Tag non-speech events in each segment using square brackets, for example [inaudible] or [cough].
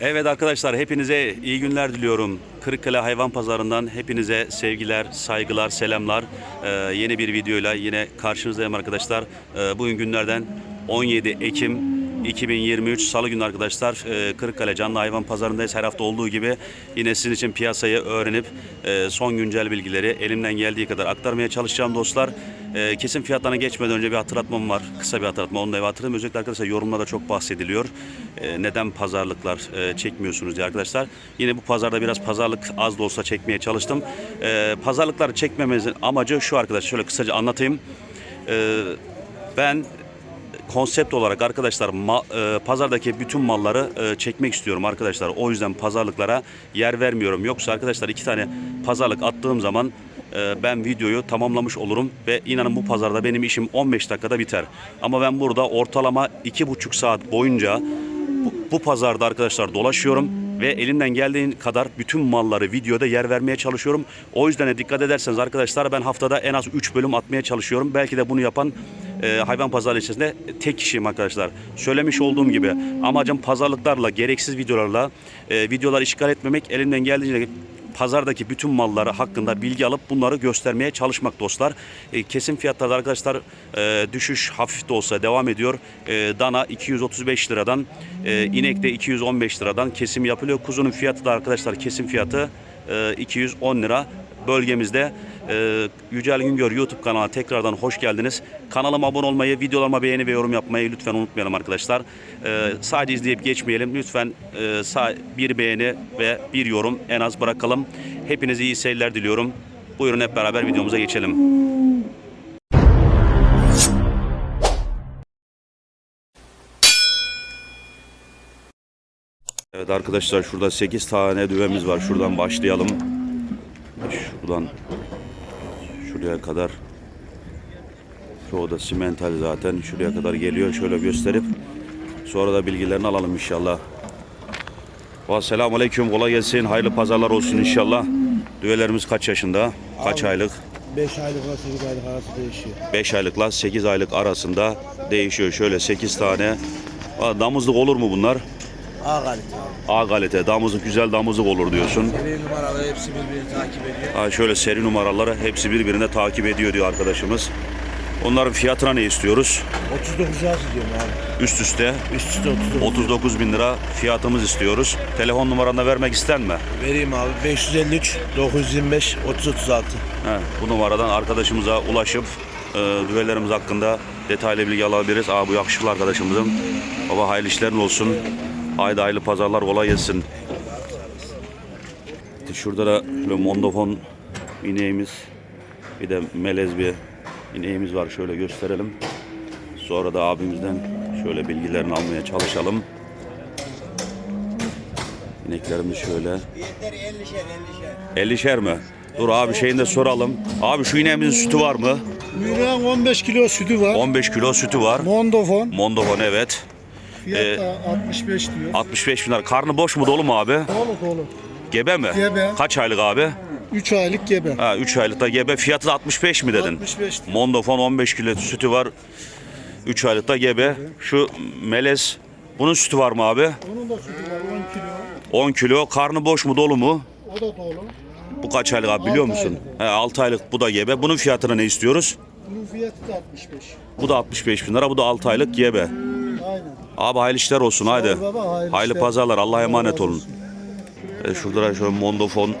Evet arkadaşlar hepinize iyi günler diliyorum. Kırıkkale Hayvan Pazarı'ndan hepinize sevgiler, saygılar, selamlar. Ee, yeni bir videoyla yine karşınızdayım arkadaşlar. Ee, bugün günlerden 17 Ekim 2023 Salı günü arkadaşlar Ee, Kırıkkale Canlı Hayvan Pazarı'ndayız. Her hafta olduğu gibi yine sizin için piyasayı öğrenip e, son güncel bilgileri elimden geldiği kadar aktarmaya çalışacağım dostlar. Ee, kesin fiyatlarına geçmeden önce bir hatırlatmam var. Kısa bir hatırlatma. Onu da hatırlatayım. Özellikle arkadaşlar yorumlarda çok bahsediliyor. Ee, neden pazarlıklar e, çekmiyorsunuz diye arkadaşlar. Yine bu pazarda biraz pazarlık az da olsa çekmeye çalıştım. Ee, pazarlıkları çekmemizin amacı şu arkadaşlar. Şöyle kısaca anlatayım. Ben konsept olarak arkadaşlar ma- e, pazardaki bütün malları e, çekmek istiyorum arkadaşlar. O yüzden pazarlıklara yer vermiyorum. Yoksa arkadaşlar iki tane pazarlık attığım zaman e, ben videoyu tamamlamış olurum ve inanın bu pazarda benim işim 15 dakikada biter. Ama ben burada ortalama 2,5 saat boyunca bu, bu pazarda arkadaşlar dolaşıyorum ve elimden geldiğin kadar bütün malları videoda yer vermeye çalışıyorum. O yüzden de dikkat ederseniz arkadaşlar ben haftada en az 3 bölüm atmaya çalışıyorum. Belki de bunu yapan e, hayvan pazarı içerisinde tek kişiyim arkadaşlar. Söylemiş olduğum gibi amacım pazarlıklarla, gereksiz videolarla e, videolar işgal etmemek. Elimden geldiğince pazardaki bütün malları hakkında bilgi alıp bunları göstermeye çalışmak dostlar. E, kesim fiyatlarda arkadaşlar e, düşüş hafif de olsa devam ediyor. E, dana 235 liradan, e, inek de 215 liradan kesim yapılıyor. Kuzunun fiyatı da arkadaşlar kesim fiyatı e, 210 lira bölgemizde. E, Yücel Güngör YouTube kanalına tekrardan hoş geldiniz. Kanalıma abone olmayı, videolarıma beğeni ve yorum yapmayı lütfen unutmayalım arkadaşlar. E, sadece izleyip geçmeyelim. Lütfen e, bir beğeni ve bir yorum en az bırakalım. Hepinize iyi seyirler diliyorum. Buyurun hep beraber videomuza geçelim. Evet arkadaşlar şurada 8 tane düvemiz var. Şuradan başlayalım. Şuradan şuraya kadar çoğu da simental zaten şuraya kadar geliyor şöyle gösterip sonra da bilgilerini alalım inşallah. Selamun Aleyküm kolay gelsin hayırlı pazarlar olsun inşallah. Düvelerimiz kaç yaşında? Kaç Abi. aylık? 5 aylıkla 8 aylık arası değişiyor. 5 aylıkla 8 aylık arasında değişiyor. Şöyle 8 tane. Damızlık olur mu bunlar? A kalite. A kalite damızlık güzel damızlık olur diyorsun. Seri numaraları hepsi birbirini takip ediyor. Ha şöyle seri numaraları hepsi birbirine takip ediyor diyor arkadaşımız. Onların fiyatına ne istiyoruz? 39 lirası diyorum abi. Üst üste Üst üste 39. 39 bin lira fiyatımız istiyoruz. Telefon numaranı da vermek ister mi? Vereyim abi. 553 925 3036. He, bu numaradan arkadaşımıza ulaşıp e, düvelerimiz hakkında detaylı bilgi alabiliriz. Aa, bu yakışıklı arkadaşımızın. Baba hayırlı işlerin olsun. Haydi hayırlı pazarlar kolay gelsin. İşte şurada da böyle mondofon ineğimiz bir de melez bir ineğimiz var. Şöyle gösterelim. Sonra da abimizden şöyle bilgilerini almaya çalışalım. İneklerimiz şöyle. 50'şer mi? Dur abi şeyini de soralım. Abi şu ineğimizin sütü var mı? Ürün 15 kilo sütü var. 15 kilo sütü var. Mondofon. Mondofon evet. Fiyat Ee, da 65 diyor. 65 bin lira. Karnı boş mu dolu mu abi? Dolu dolu. Gebe mi? Gebe. Kaç aylık abi? 3 aylık gebe. Ha 3 aylık da gebe. Fiyatı da 65 mi dedin? 65 diyor. Mondofon 15 kilo sütü var. 3 aylık da gebe. Şu melez bunun sütü var mı abi? Onun da sütü var 10 kilo. 10 kilo. Karnı boş mu dolu mu? O da dolu. Bu kaç aylık abi biliyor Altı musun? He, 6 aylık bu da gebe. Bunun fiyatına ne istiyoruz? Bunun fiyatı da 65. Bu da 65 bin lira. Bu da 6 aylık gebe. Aynen. Abi hayırlı işler olsun haydi. ol baba, hayırlı hayırlı işler. pazarlar. Allah'a emanet olun. E, şurada da şöyle mondofon,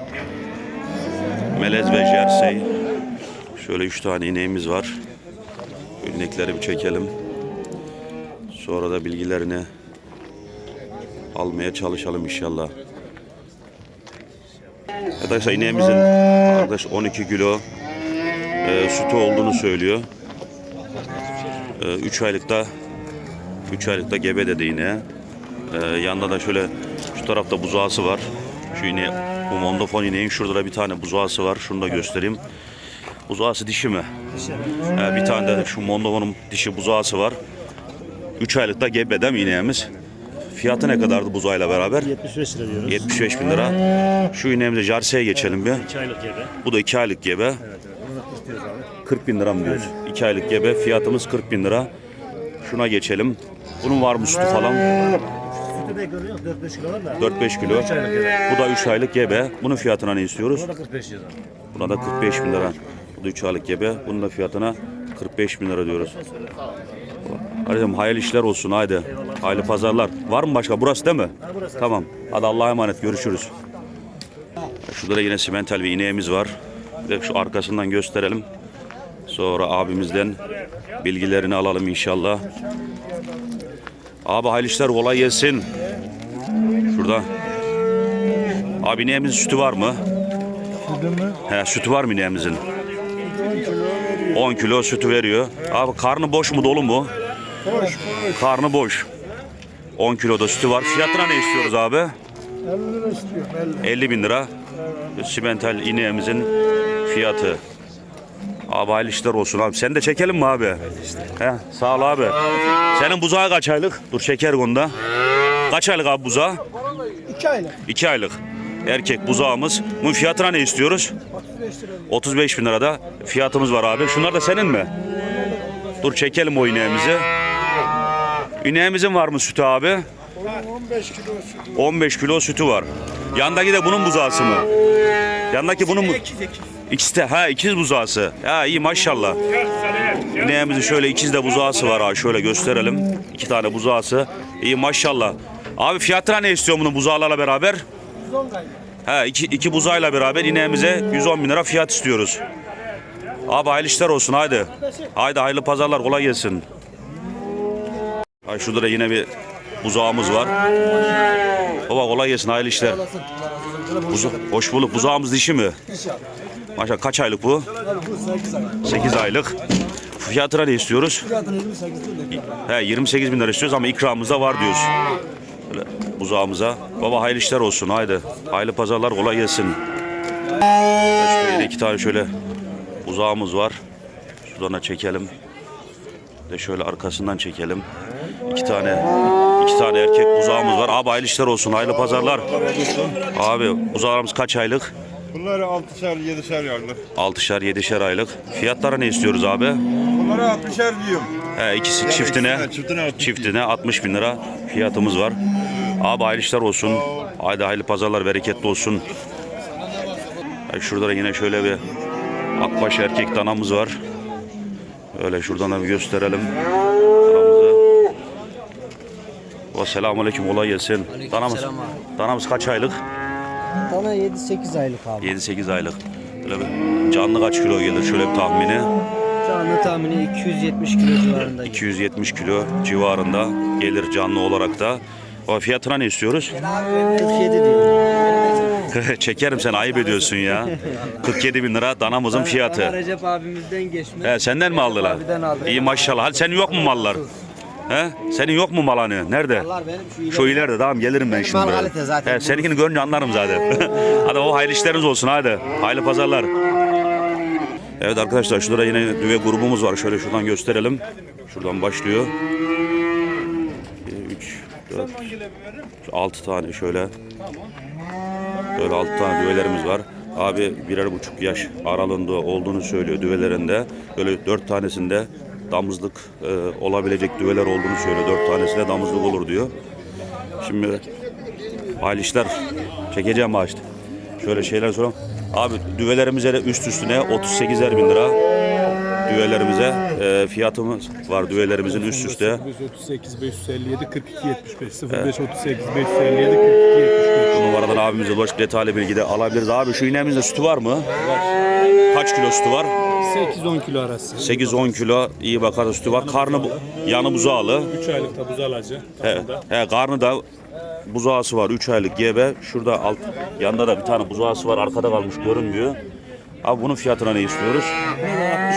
melez ve jersey. Şöyle üç tane ineğimiz var. İnekleri bir çekelim. Sonra da bilgilerini almaya çalışalım inşallah. Arkadaşlar ineğimizin arkadaş 12 kilo e, sütü olduğunu söylüyor. 3 aylıkta 3 aylıkta gebe dedi yine. Ee, yanında da şöyle şu tarafta buzağısı var. Şu yine bu mondofon ineğin şurada da bir tane buzağısı var. Şunu da göstereyim. Buzağısı dişi mi? Ee, bir tane de şu mondofonun dişi buzağısı var. 3 aylıkta gebe değil mi ineğimiz? Fiyatı ne kadardı buzağıyla beraber? 75 lira diyoruz. 75 bin lira. Şu ineğimize Jarse'ye geçelim bir. 2 aylık gebe. Bu da 2 aylık gebe. Evet evet. Bunu istiyoruz abi. 40 bin lira mı diyoruz? 2 aylık gebe. Fiyatımız 40 bin lira. Şuna geçelim. Bunun var mı sütü falan? Sütü de görüyor 4-5 kilo da. 4-5 kilo. Bu da 3 aylık gebe. Bunun fiyatına ne istiyoruz? Bu da 45 lira. Buna da 45 bin lira. Bu da 3 aylık gebe. Bunun da fiyatına 45 bin lira diyoruz. Canım, hayırlı işler olsun haydi. Hayırlı pazarlar. Var mı başka? Burası değil mi? Tamam. Hadi Allah'a emanet. Görüşürüz. Şurada da yine simental bir ineğimiz var. Ve şu arkasından gösterelim. Sonra abimizden bilgilerini alalım inşallah. Abi hayırlı işler kolay gelsin. Şurada. Abi ineğimizin sütü var mı? He, sütü var mı ineğimizin? 10 kilo sütü veriyor. Abi karnı boş mu dolu mu? Boş. Karnı boş. 10 kilo da sütü var. Fiyatına ne istiyoruz abi? 50 lira istiyor. 50. 50 bin lira. Simental ineğimizin fiyatı. Abi hayırlı işler olsun abi. Sen de çekelim mi abi? He, sağ ol abi. Senin buzağı kaç aylık? Dur çeker onda. Kaç aylık abi buzağı? 2 aylık. 2 aylık. Erkek buzağımız. Bunun fiyatına ne istiyoruz? 35 lira. 35 bin lirada fiyatımız var abi. Şunlar da senin mi? Dur çekelim o ineğimizi. İneğimizin var mı sütü abi? Onun 15 kilo sütü. 15 kilo sütü var. Yandaki de bunun buzağısı mı? Yandaki bunun mu? İkisi de ha ikiz buzağısı. Ha iyi maşallah. İneğimizin şöyle ikiz de buzağısı var ha şöyle gösterelim. İki tane buzağısı. İyi maşallah. Abi fiyatına ne istiyor bunun buzağlarla beraber? 110 kaydı. Ha iki, iki buzağıyla beraber ineğimize 110 bin lira fiyat istiyoruz. Abi hayırlı işler olsun haydi. Haydi hayırlı pazarlar kolay gelsin. Ay şurada da yine bir buzağımız var. Baba kolay gelsin hayırlı işler. Buzu, hoş bulduk. Buzağımız dişi mi? Maşallah kaç aylık bu? Bu 8 aylık. 8 aylık. Fiyatına ne istiyoruz? Fiyatını 28 lira. He 28 bin lira istiyoruz ama ikramımız da var diyoruz. Böyle buzağımıza. Baba hayırlı işler olsun haydi. Hayırlı pazarlar kolay gelsin. Yine iki tane şöyle buzağımız var. Şuradan da çekelim. De şöyle arkasından çekelim. İki tane iki tane erkek buzağımız var. Abi hayırlı işler olsun. Hayırlı pazarlar. Abi buzağlarımız kaç aylık? Bunları 6'şer 7'şer yardır. 6'şar 7'şer aylık. Fiyatlara ne istiyoruz abi? Bunları 60'er diyorum. He, ikisi çiftine, ikisine, çiftine 60 çiftine 60 bin lira fiyatımız var. Abi hayırlı işler olsun. Haydi hayırlı pazarlar bereketli olsun. E, Şurada da yine şöyle bir akbaş erkek danamız var. Öyle şuradan da bir gösterelim. Danamızı. O selamun aleyküm kolay gelsin. Danamız, danamız kaç aylık? Bana 7-8 aylık abi. 7-8 aylık. Böyle bir canlı kaç kilo gelir şöyle bir tahmini? Anda tahmini 270 kilo civarında. 270 kilo civarında gelir canlı olarak da. O fiyatına ne istiyoruz? 47 diyor. [laughs] Çekerim sen ayıp ediyorsun ya. 47 bin lira danamızın fiyatı. Recep abimizden geçme. He, senden mi aldılar? İyi maşallah. Hadi senin yok mu mallar? He? Senin yok mu mal hani? Nerede? Mallar benim şu ileri- Şu ileride tamam gelirim ben şimdi. mal buraya. kalite zaten. He, seninkini görünce anlarım zaten. [laughs] hadi o hayırlı işleriniz olsun hadi. Hayırlı pazarlar. Evet arkadaşlar şurada yine düve grubumuz var. Şöyle şuradan gösterelim. Şuradan başlıyor. 3, 4, 6 tane şöyle. Böyle 6 tane düvelerimiz var. Abi birer buçuk yaş aralığında olduğunu söylüyor düvelerinde. Böyle 4 tanesinde damızlık e, olabilecek düveler olduğunu söylüyor. 4 tanesinde damızlık olur diyor. Şimdi hayırlı işler çekeceğim ağaçta. Şöyle şeyler soralım. Abi düvelerimize de üst üstüne 38'er bin lira düvelerimize e, fiyatımız var düvelerimizin üst üste. 538 557 42 75 0538 557 42 75 Bu numaradan abimize ulaşıp detaylı bilgi de alabiliriz. Abi şu ineğimizde sütü var mı? Kaç kilo sütü var? 8-10 kilo arası. 8-10 kilo iyi bakar sütü var. Karnı bu, yanı buzağlı. 3 aylık da buzalacı. He, he, karnı da buzağısı var. 3 aylık gebe. Şurada alt yanında da bir tane buzağısı var. Arkada kalmış görünmüyor. Abi bunun fiyatına ne istiyoruz?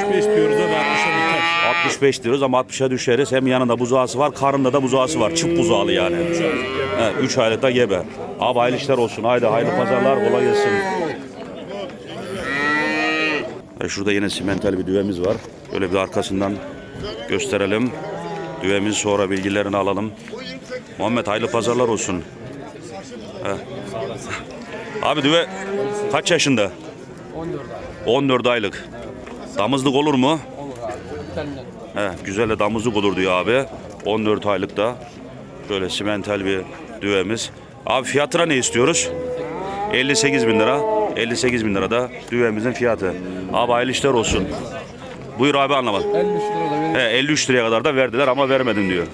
65 diyoruz da 60'a biter. 65 diyoruz ama 60'a düşeriz. Hem yanında buzağısı var, karnında da buzağısı var. Çift buzağılı yani. 3 aylık da gebe. Abi hayırlı işler olsun. Haydi hayırlı pazarlar. Kolay gelsin. E, Şurada yine simental bir düvemiz var. Böyle bir arkasından gösterelim. Düvemiz sonra bilgilerini alalım. Muhammed hayırlı pazarlar olsun. Abi düve kaç yaşında? 14 aylık. Damızlık olur mu? Olur abi. Güzel de damızlık olur diyor abi. 14 aylıkta böyle simental bir düvemiz. Abi fiyatına ne istiyoruz? 58 bin lira. 58 bin lira da düvemizin fiyatı. Abi hayırlı işler olsun. Buyur abi anlamadım. 53 lira da He, 53 liraya kadar da verdiler ama vermedim diyor.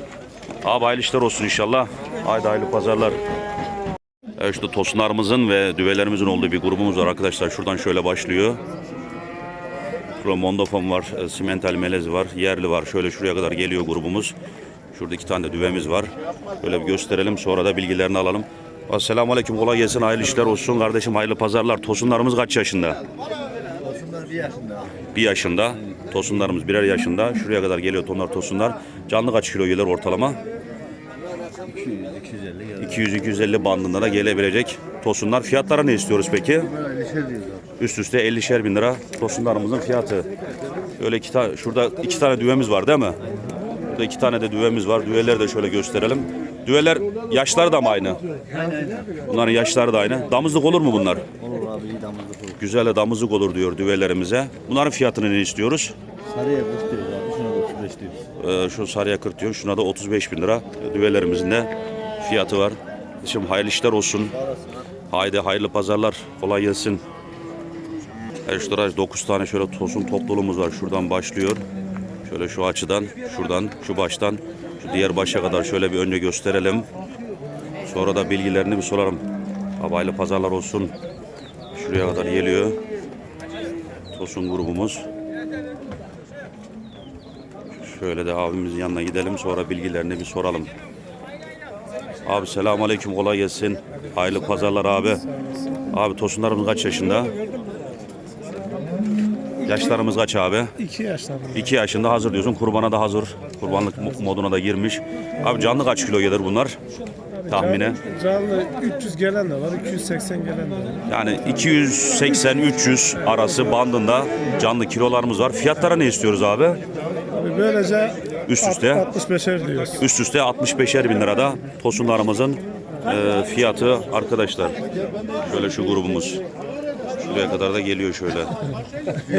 Abi hayırlı işler olsun inşallah. Haydi hayırlı pazarlar. Evet işte tosunlarımızın ve düvelerimizin olduğu bir grubumuz var arkadaşlar. Şuradan şöyle başlıyor. Şurada mondofon var, e, simental melez var, yerli var. Şöyle şuraya kadar geliyor grubumuz. Şurada iki tane de düvemiz var. Böyle bir gösterelim sonra da bilgilerini alalım. Esselamu Aleyküm kolay gelsin hayırlı işler olsun kardeşim hayırlı pazarlar. Tosunlarımız kaç yaşında? Tosunlar bir yaşında. Bir yaşında. Tosunlarımız birer yaşında. Şuraya kadar geliyor tonlar tosunlar. Canlı kaç kilo gelir ortalama? 200-250 bandında da gelebilecek tosunlar. Fiyatlara ne istiyoruz peki? Üst üste 50'şer bin lira tosunlarımızın fiyatı. Böyle iki tane, şurada iki tane düvemiz var değil mi? Burada iki tane de düvemiz var. Düveleri de şöyle gösterelim. Düveler yaşları da mı aynı? Bunların yaşları da aynı. Damızlık olur mu bunlar? Olur abi iyi damızlık olur. Güzel de damızlık olur diyor düvelerimize. Bunların fiyatını ne istiyoruz? Sarıya 40 diyoruz abi. Şuna da 35 diyoruz. Ee, şu sarıya 40 diyor. Şuna da 35 bin lira. Düvelerimizin de fiyatı var. Şimdi hayırlı işler olsun. Haydi hayırlı pazarlar. Kolay gelsin. Şurada 9 tane şöyle tosun topluluğumuz var. Şuradan başlıyor. Şöyle şu açıdan, şuradan, şu baştan, şu diğer başa kadar şöyle bir önce gösterelim. Sonra da bilgilerini bir sorarım. Abi hayırlı pazarlar olsun. Şuraya kadar geliyor. Tosun grubumuz. Şöyle de abimizin yanına gidelim sonra bilgilerini bir soralım. Abi selamun aleyküm kolay gelsin. Hayırlı pazarlar abi. Abi tosunlarımız kaç yaşında? Yaşlarımız kaç abi? 2 yaşlarında. 2 yaşında hazır diyorsun. Kurbana da hazır. Kurbanlık mo- moduna da girmiş. Abi canlı kaç kilo gelir bunlar? Tahmine. Canlı 300 gelen de var, 280 gelen de var. Yani 280-300 arası bandında canlı kilolarımız var. Fiyatlara ne istiyoruz abi? Abi böylece Üst üste. 65'er diyoruz. Üst üste 65'er bin lirada tosunlarımızın e, fiyatı arkadaşlar. Şöyle şu grubumuz. Şuraya kadar da geliyor şöyle.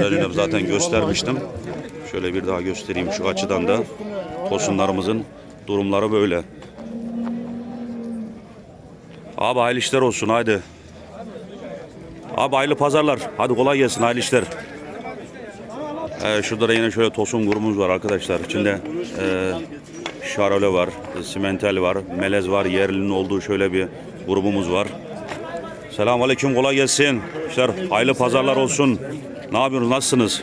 Önüne zaten göstermiştim. Şöyle bir daha göstereyim şu açıdan da. Tosunlarımızın durumları böyle. Abi hayırlı işler olsun haydi. Abi hayırlı pazarlar. Hadi kolay gelsin hayırlı işler. Ee, şurada da yine şöyle tosun grubumuz var arkadaşlar. İçinde e, şarole var, simental var, melez var, yerlinin olduğu şöyle bir grubumuz var. Selamun aleyküm, kolay gelsin. İşler hayırlı pazarlar olsun. Ne yapıyorsunuz, nasılsınız?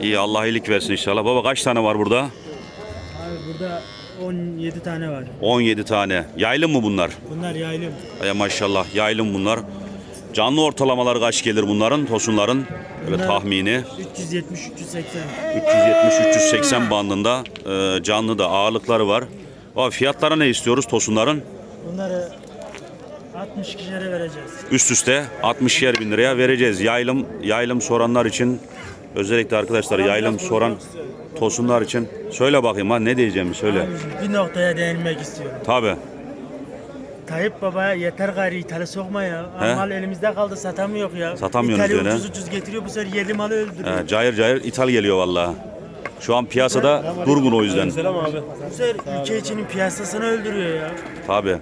İyi, Allah iyilik versin inşallah. Baba kaç tane var burada? Abi burada 17 tane var. 17 tane. Yaylım mı bunlar? Bunlar yaylım. Ay maşallah, yaylım bunlar. Canlı ortalamaları kaç gelir bunların, tosunların? Böyle Bunlar- tahmini. 370 380. 370-380 bandında e, canlı da ağırlıkları var. Abi fiyatlara ne istiyoruz tosunların? Bunları 60 kişilere vereceğiz. Üst üste 60 yer bin liraya vereceğiz. Yaylım yaylım soranlar için özellikle arkadaşlar yaylım soran tosunlar için söyle bakayım ha ne diyeceğimi söyle. Abicim, bir noktaya değinmek istiyorum. Tabi Tayyip Baba'ya yeter gayri ithale sokma ya. He? Mal elimizde kaldı satamıyor ya. Satamıyorsunuz İthali öyle. ucuz ucuz getiriyor bu sefer yerli malı öldürüyor. cayır cayır ithal geliyor vallahi. Şu an piyasada durgun o yüzden. Bu sefer ülke içinin piyasasını öldürüyor ya. Tabi.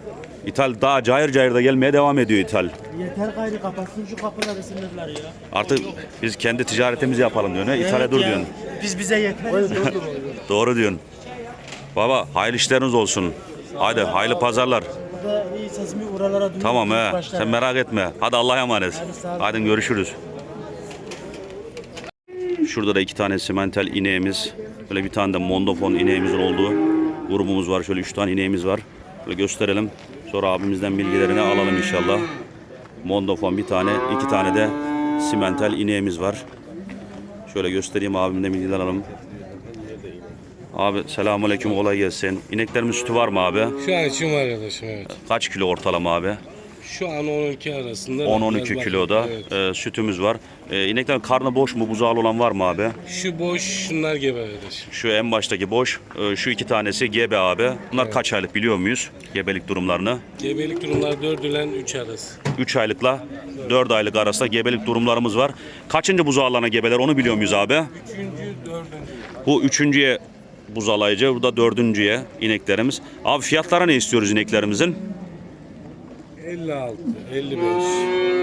İthal daha cayır cayır da gelmeye devam ediyor ithal. Yeter gayri kapatsın şu kapıları sınırları ya. Artık biz kendi ticaretimizi yapalım diyor. Ne? İthale Evet dur ya, diyorsun. Biz bize yeteriz. [laughs] Doğru diyorsun. Baba hayırlı işleriniz olsun. Hadi hayırlı pazarlar. Burada iyi sesimi oralara duyuyor. Tamam he. Başlar. Sen merak etme. Hadi Allah'a emanet. Hadi sağ ol. Hadi görüşürüz. Şurada da iki tane simental ineğimiz. Böyle bir tane de mondofon ineğimizin olduğu grubumuz var. Şöyle üç tane ineğimiz var. Böyle gösterelim. Sonra abimizden bilgilerini alalım inşallah. Mondofon bir tane, iki tane de simental ineğimiz var. Şöyle göstereyim abimden bilgiler alalım. Abi selamünaleyküm kolay gelsin. İneklerin sütü var mı abi? Şu an için var arkadaşım evet. Kaç kilo ortalama abi? Şu an 12 arasında. 10-12 biraz kiloda. Evet. e, sütümüz var. E, ineklerin karnı boş mu, buzağlı olan var mı abi? Şu boş şunlar arkadaşım. Şu en baştaki boş, e, şu iki tanesi gebe abi. Bunlar kaç aylık biliyor muyuz? Gebelik durumlarını. Gebelik durumlar 4 ile 3 arası. 3 aylıkla 4 aylık arasında gebelik durumlarımız var. Kaçıncı buzağlarına gebeler onu biliyor muyuz abi? Üçüncü, dördüncü. Bu üçüncüye buzalayıcı. Bu da dördüncüye ineklerimiz. Abi fiyatlara ne istiyoruz ineklerimizin? 56, 55,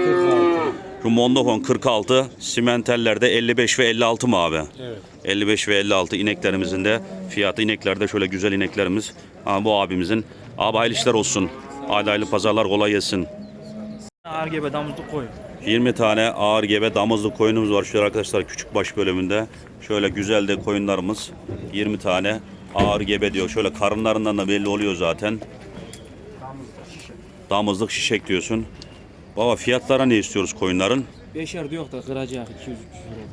46. Şu Mondofon 46, simentellerde 55 ve 56 mı abi? Evet. 55 ve 56 ineklerimizin de fiyatı ineklerde şöyle güzel ineklerimiz. Ha, bu abimizin. Abi hayırlı işler olsun. Hayırlı pazarlar kolay gelsin. Ağır gebe damızlık koyun. 20 tane ağır gebe damızlı koyunumuz var şöyle arkadaşlar küçük baş bölümünde. Şöyle güzel de koyunlarımız. 20 tane ağır gebe diyor. Şöyle karınlarından da belli oluyor zaten. Damızlık şişek diyorsun. Baba fiyatlara ne istiyoruz koyunların? Beşer diyor da kıracak 200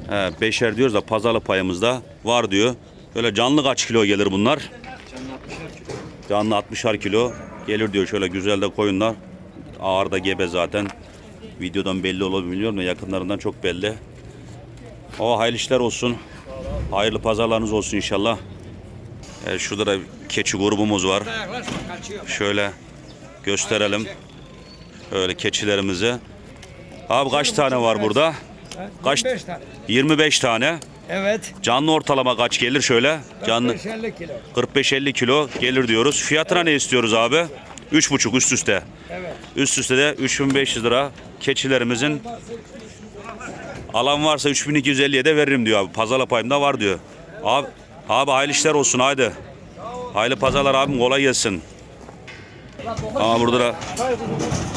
lira. He, beşer diyoruz da pazarlı payımızda var diyor. Böyle canlı kaç kilo gelir bunlar? Canlı 60'ar kilo gelir diyor şöyle güzel de koyunlar. Ağır da gebe zaten. Videodan belli olabiliyor mu? Yakınlarından çok belli. O hayırlı işler olsun. Hayırlı pazarlarınız olsun inşallah. Evet, şurada da keçi grubumuz var. Şöyle gösterelim. Öyle keçilerimizi. Abi kaç tane var burada? Kaç? 25 tane. 25 tane. Evet. Canlı ortalama kaç gelir şöyle? Canlı 50 kilo. 45-50 kilo gelir diyoruz. Fiyatına ne istiyoruz abi? 3,5 üst üste. Evet. Üst üste de 3500 lira keçilerimizin alan varsa 3250'ye de veririm diyor abi. Pazarla payımda var diyor. Abi, abi hayırlı işler olsun haydi. Hayırlı pazarlar abim kolay gelsin. Ama burada da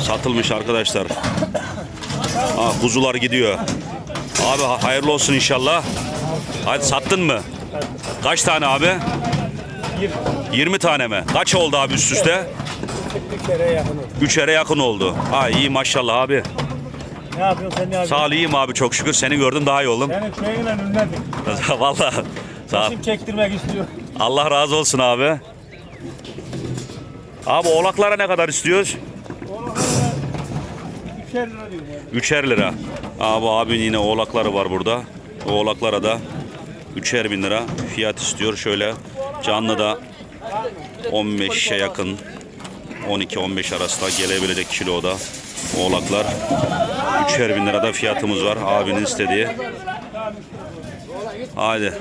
satılmış arkadaşlar. Ha, kuzular gidiyor. Abi ha- hayırlı olsun inşallah. Hadi sattın mı? Kaç tane abi? 20 tane mi? Kaç oldu abi üst üste? Üçere yakın oldu. Ha iyi maşallah abi. Ne yapıyorsun sen ne yapıyorsun? Sağ ol iyiyim abi çok şükür. Seni gördüm daha iyi oldum. Senin köyünle ünlendik. [laughs] Vallahi sağ ol. Çektirmek istiyor? Allah razı olsun abi. Abi oğlaklara ne kadar istiyoruz? Üçer lira diyorum. Üçer lira. Abi abinin yine oğlakları var burada. Oğlaklara da üçer bin lira fiyat istiyor. Şöyle canlı da 15'e yakın 12-15 arasında gelebilecek kiloda oğlaklar. Üçer bin lirada fiyatımız var abinin istediği. Hadi.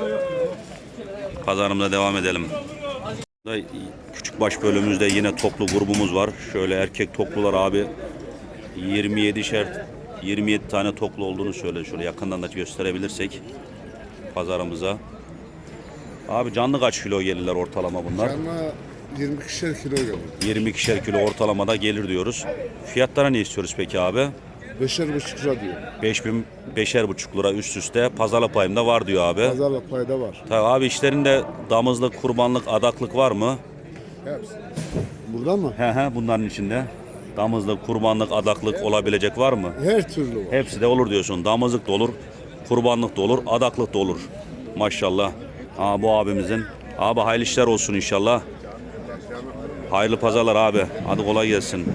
Pazarımıza devam edelim. Küçük baş bölümümüzde yine toplu grubumuz var. Şöyle erkek toplular abi 27'şer 27 tane toklu olduğunu söyle. Şöyle yakından da gösterebilirsek pazarımıza. Abi canlı kaç kilo gelirler ortalama bunlar? Ama 20 kişiler kilo gelir. 22'şer kilo ortalamada gelir diyoruz. Fiyatlara ne istiyoruz peki abi? Beşer buçuk lira diyor. 5000 beşer buçuk lira üst üste pazarla payımda var diyor abi. Pazarla payda var. Tabii abi işlerinde damızlık, kurbanlık, adaklık var mı? Hepsi. Burada mı? He he bunların içinde. Damızlık, kurbanlık, adaklık olabilecek var mı? Her türlü var. Hepsi de olur diyorsun. Damızlık da olur, kurbanlık da olur, adaklık da olur. Maşallah. Ha, bu abimizin. Abi hayırlı işler olsun inşallah. Hayırlı pazarlar abi. Hadi kolay gelsin.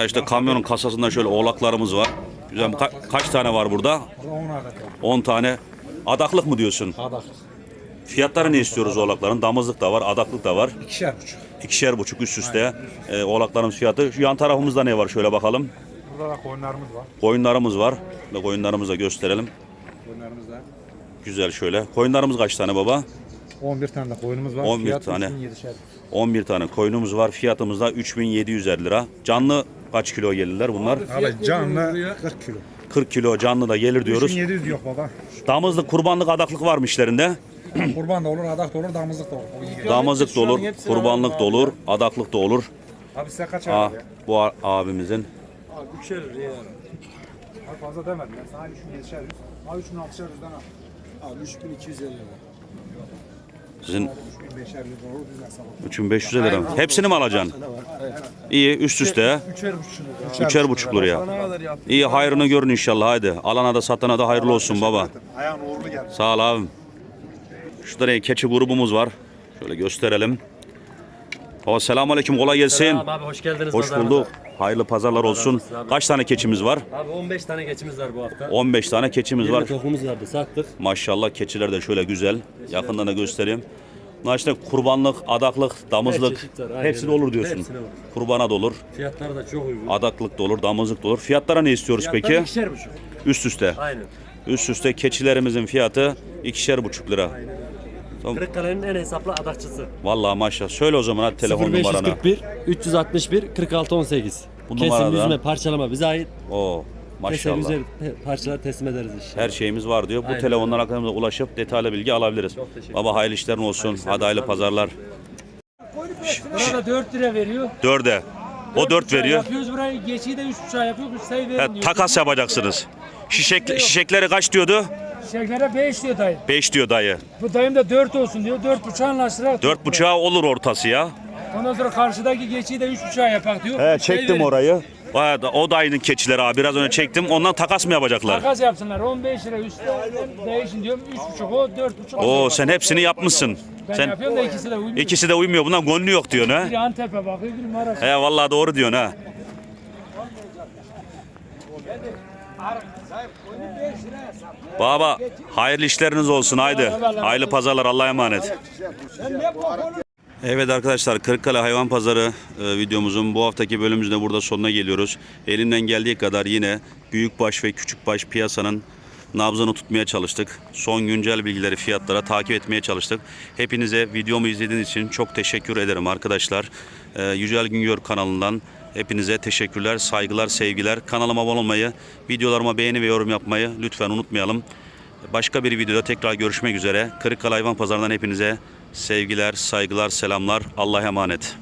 Ha işte kamyonun kasasında şöyle oğlaklarımız var. Güzel. Ka- kaç tane var burada? 10 tane. Adaklık mı diyorsun? Adaklık. Fiyatları ne istiyoruz oğlakların? Damızlık da var, adaklık da var. İkişer buçuk. İkişer buçuk üst üste e, oğlaklarımız fiyatı. Şu yan tarafımızda ne var şöyle bakalım. Burada da koyunlarımız var. Koyunlarımız var. Ve koyunlarımızı da gösterelim. Koyunlarımız da. Güzel şöyle. Koyunlarımız kaç tane baba? 11 tane de koyunumuz var. 11 Fiyat tane. 3700'şer. 11 tane koyunumuz var. Fiyatımız da 3750 lira. Canlı kaç kilo gelirler bunlar? Abi canlı 40 kilo. 40 kilo canlı da gelir diyoruz. 3700 yok baba. Damızlık, kurbanlık, adaklık var mı işlerinde? [clears throat] Kurban da olur, adak da olur, damızlık da olur. Damızlık da olur, kurbanlık da olur, adaklık da olur. Abi size kaç Ha, abi ya? bu a- abimizin. Abi fazla demedim ya. Sana 3700'şer yüz. Abi 3600'şer yüzden al. Abi 3250 lira. Sizin 3500'şer yüz olur. Biz hesap 3500 lira. Hepsini mi alacaksın? İyi üst üste. Üçer buçuk. Üçer buçuk liraya. İyi hayrını görün inşallah haydi. Alana da satana da hayırlı olsun baba. Ayağın uğurlu geldi. Sağ ol abim. Şurada keçi grubumuz var. Şöyle gösterelim. O selamun aleyküm kolay gelsin. Abi hoş geldiniz Hoş pazarımıza. bulduk. Hayırlı pazarlar olsun. Kaç tane keçimiz var? Abi 15 tane geçimiz var bu hafta. 15 tane keçimiz 20 var. tohumumuz vardı sattık. Maşallah keçiler de şöyle güzel. Yakından da göstereyim. Bunlar işte kurbanlık, adaklık, damızlık var, aynen hepsi de olur diyorsun. Hepsine olur. Kurbana da olur, Fiyatları da çok uygun. adaklık da olur, damızlık da olur. Fiyatlara ne istiyoruz peki? Fiyatları ikişer buçuk. Üst üste. Aynen. Üst üste keçilerimizin fiyatı ikişer buçuk lira. Tamam. Kırıkkale'nin en hesaplı adakçısı. Vallahi maşallah. Söyle o zaman hadi telefon numaranı. 0541 361 46 18. Bu Kesim, numaradan- yüzme, parçalama bize ait. Oo Keser maşallah. güzel parçalar teslim ederiz inşallah. Her şeyimiz var diyor. Bu Aynen. telefonlara kadar ulaşıp detaylı bilgi alabiliriz. teşekkür Baba hayırlı işlerin olsun. Hadi hayırlı pazarlar. Burada 4 lira veriyor. Dörde. O dört veriyor. Yapıyoruz burayı. Geçiyi de 3 buçuğa yapıyoruz. Sayı Ha, verin diyor. takas yapacaksınız. Şişek, şişekleri kaç diyordu? Şeklere 5 diyor dayı. 5 diyor dayı. Bu dayım da 4 olsun diyor. 4 buçuğa anlaştılar. Dört buçuğa olur ortası ya. Ondan sonra karşıdaki geçiyi de 3 buçuğa yapak diyor. He Sayı çektim verin. orayı. Bayağı da- O dayının keçileri abi biraz önce çektim. Ondan takas mı yapacaklar? Takas yapsınlar. 15 lira üstte değişin diyorum. 3 buçuk o 4 buçuk. Oo sen hepsini yapmışsın. Ben Sen yapıyorum da ikisi de uymuyor. ikisi de uymuyor. Bundan gönlü yok diyorsun ha. Biri Antep'e bakıyor, biri Maraş. He vallahi doğru diyorsun ha. Baba hayırlı işleriniz olsun haydi. Hayırlı pazarlar Allah'a emanet. Evet arkadaşlar Kırıkkale Hayvan Pazarı e, videomuzun bu haftaki bölümümüzde burada sonuna geliyoruz. Elimden geldiği kadar yine büyükbaş ve küçükbaş piyasanın nabzını tutmaya çalıştık. Son güncel bilgileri fiyatlara takip etmeye çalıştık. Hepinize videomu izlediğiniz için çok teşekkür ederim arkadaşlar. E, Yücel Güngör kanalından hepinize teşekkürler, saygılar, sevgiler. Kanalıma abone olmayı, videolarıma beğeni ve yorum yapmayı lütfen unutmayalım. Başka bir videoda tekrar görüşmek üzere. Kırıkkale Hayvan Pazarı'ndan hepinize sevgiler, saygılar, selamlar. Allah'a emanet.